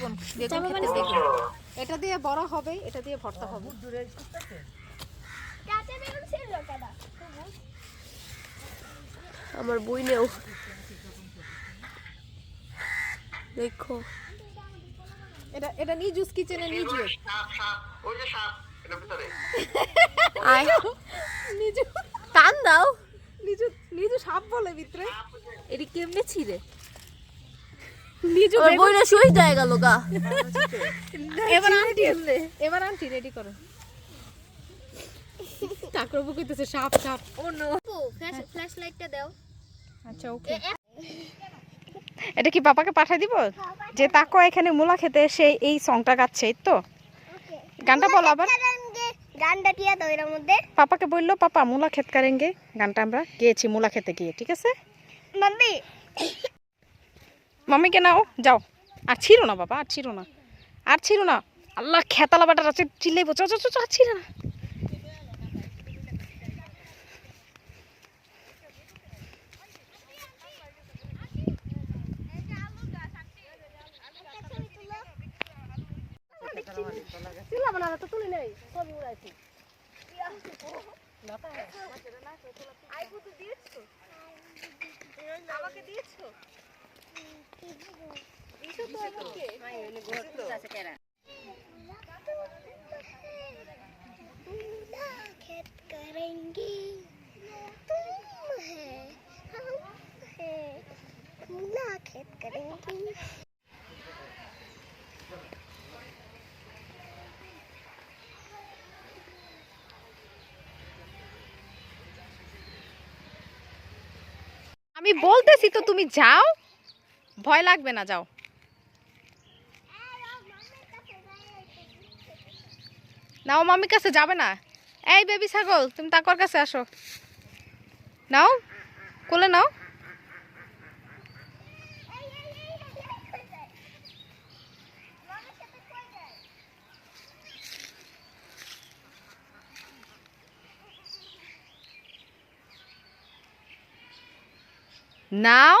বেগুন বেগুন খেতে দেখুন। এটা দিয়ে বড় হবে এটা দিয়ে ভর্তা হবে। বেগুন আমার বই নেও। দেখো। এটা এটা নিজুস কিচেনে নিজু সাপ সাপ ওই যে সাপ এটার ভিতরে আয় নিজু টান দাও নিজু নিজু সাপ বলে ভিতরে। এটি কেমনে ছিঁড়ে? নিজু আমার বইটা শুয়ে যায় গেল গা। এবার আন্টি এবার আন্টি রেডি করো। ঠাকুরবু কইতেছে সাপ সাপ। ও নো ফ্ল্যাশ ফ্ল্যাশ লাইটটা দাও। আচ্ছা ওকে এটা কি পাপাকে পাঠাই দিব? যে তাকো এখানে মূলা খেতে এসে এই সংটা গাচ্ছে এই তো? গানটা বলো আবার। গানটা টিয়া দাও এর মধ্যে? পাপাকে বলল পাপা মূলা ক্ষেত কারেঙ্গে। গানটা আমরা গিয়েছি মূলা খেতে গিয়ে ঠিক আছে? মাম্মি মাম্মিকে নাও, যাও। আর ছিড়ো না বাবা, আর ছিড়ো না। আর ছিড়ো না। আল্লাহ খেতালা বাটার আছে, চিল্লাইবো। চ চ চ আর ছিড়ো না। আমাকে দিয়েছ? करेंगे तुम है हम है मूला खेत करेंगे আমি বলতেছি তো তুমি যাও ভয় লাগবে না, যাও। নাও, মামির কাছে যাবে না? এই বেবি ছাগল, তুমি তাকর কাছে আসো। নাও, কোলে নাও। নাও